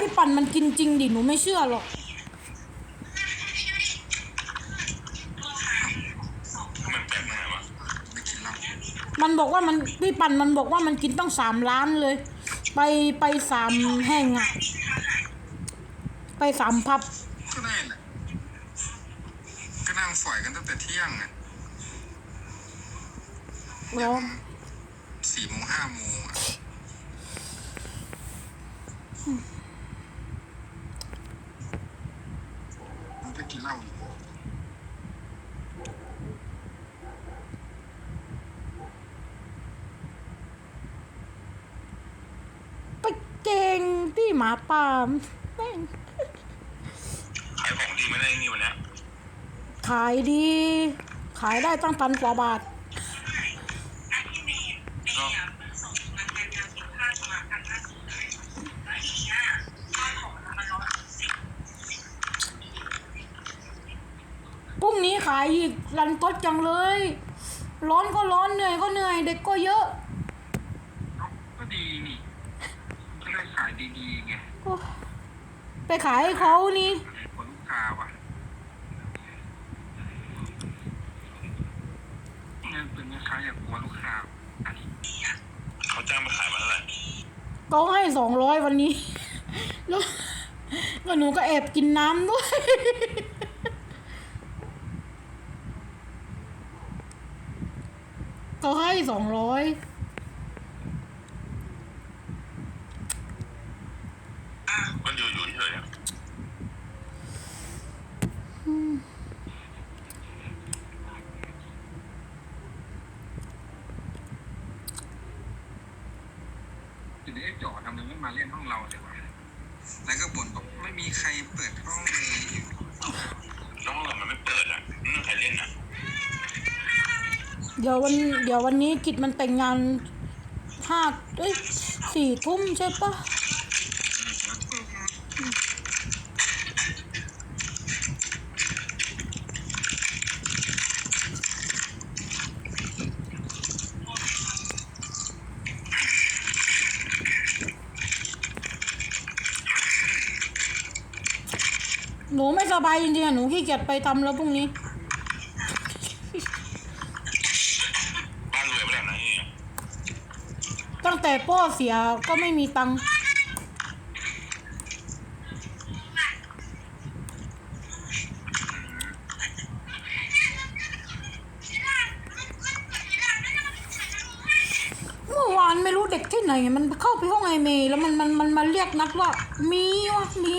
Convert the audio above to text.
พี่ปั่นมันกินจริงดิ หนูไม่เชื่อหรอก มันแปลกยังไงวะไม่กินเหล้ามันบอกว่ามันพี่ปั่นมันบอกว่ามันกินต้องสามล้านเลย ไปไปสามแห่งอะไปสามพับ ก็ได้แหละก็นั่งฝอยกันตั้งแต่เที่ยงอะแล้วสี่โมงห้าโมงอะมันจะ กินเหล้าอยู่ไปเก่งที่หมาป่าแม่งขายของดีไม่ได้นี่วันเนี้ยขายดี ขายได้ตั้งพันกว่าบาท ก็ พรุ่ง นี้ขายอีกรันทดจังเลย ร้อนก็ร้อนเหนื่อยก็เหนื่อย เด็กก็เยอะก็ดีนี่ก็ได้ขายดีๆไงโอ้ไปขายให้เขานี่ผลลูกค้าว่ะเงินเป็นแม่ค้าอยากกลัวลูกค้าอันนี้เขาจ้างไปขายมาเท่าไหร่เขาให้สองร้อยวันนี้ แล้วก็หนูก็แอบกินน้ำด้วย เขาให้สองร้อยมันอยู่อยู่เฉยๆอะทีนี้ไอ้จ่อทำไมไม่มาเล่นห้องเราเลยวะแล้วก็บ่นบอกไม่มีใครเปิดห้องเลยแล้วห้องเรามันไม่เปิดอะไม่มีใครเล่นอะ เดี๋ยววันเดี๋ยววันนี้กิจมันแต่งงานห้าเอ้ยสี่ทุ่มใช่ปะหนูไม่สบายจริงๆอะหนูขี้เกียจไปทำแล้วพรุ่งนี้ บ้านรวยไปแล้วนะนี่ ตั้งแต่พ่อเสียก็ไม่มีตังค์เมื่อวานไม่รู้เด็กที่ไหน มันเข้าไปห้องไอเมย์แล้วมันมันมันมาเรียกนัดว่ามีวะมี